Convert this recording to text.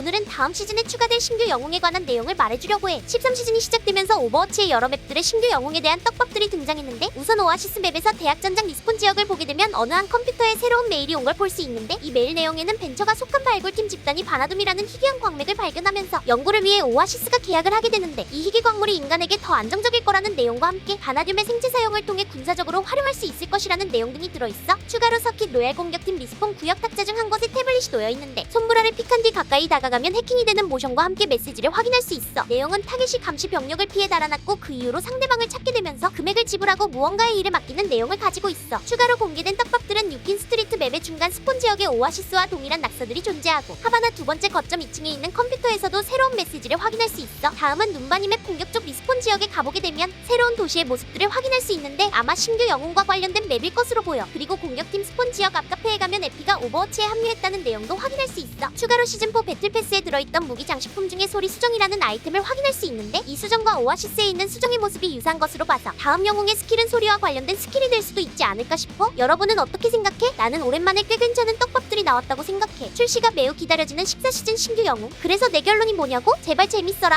오늘은 다음 시즌에 추가될 신규 영웅에 관한 내용을 말해주려고 해. 13시즌이 시작되면서 오버워치의 여러 맵들의 신규 영웅에 대한 떡밥들이 등장했는데 우선 오아시스 맵에서 대학 전장 리스폰 지역을 보게 되면 어느 한 컴퓨터에 새로운 메일이 온 걸 볼 수 있는데 이 메일 내용에는 벤처가 속한 발굴팀 집단이 바나둠이라는 희귀한 광맥을 발견하면서 연구를 위해 오아시스가 계약을 하게 되는데 이 희귀 광물이 인간에게 더 안정적일 거라는 내용과 함께 바나듐의 생체 사용을 통해 군사적으로 활용할 수 있을 것이라는 내용 등이 들어있어 추가로 서킷 로얄 공격팀 리스폰 구역 탁자 중 한 곳에 태블릿이 놓여 있는데 손브라를 픽한 뒤 가까이 다가 가면 해킹이 되는 모션과 함께 메시지를 확인할 수 있어. 내용은 타겟이 감시 병력을 피해 달아났고 그 이후로 상대방을 찾게 되면서 금액을 지불하고 무언가의 일을 맡기는 내용을 가지고 있어. 추가로 공개된 떡밥들은 유킨 스트리트 맵의 중간 스폰 지역의 오아시스와 동일한 낙서들이 존재하고 하바나 두 번째 거점 2층에 있는 컴퓨터에서도 새로 운 메시지를 확인할 수 있어. 다음은 눈바니 맵 공격 쪽 리스폰 지역에 가보게 되면 새로운 도시의 모습들을 확인할 수 있는데 아마 신규 영웅과 관련된 맵일 것으로 보여. 그리고 공격팀 스폰 지역 앞 카페에 가면 에피가 오버워치에 합류했다는 내용도 확인할 수 있어. 추가로 시즌4 배틀 패스에 들어있던 무기 장식품 중에 소리 수정이라는 아이템을 확인할 수 있는데 이 수정과 오아시스에 있는 수정의 모습이 유사한 것으로 봐서 다음 영웅의 스킬은 소리와 관련된 스킬이 될 수도 있지 않을까 싶어. 여러분은 어떻게 생각해? 나는 오랜만에 꽤 괜찮은 떡밥들이 나왔다고 생각해. 출시가 매우 기다려지는 14시즌 신규 영웅. 그래서 내 결론이 뭐냐 고? 제발 재밌어라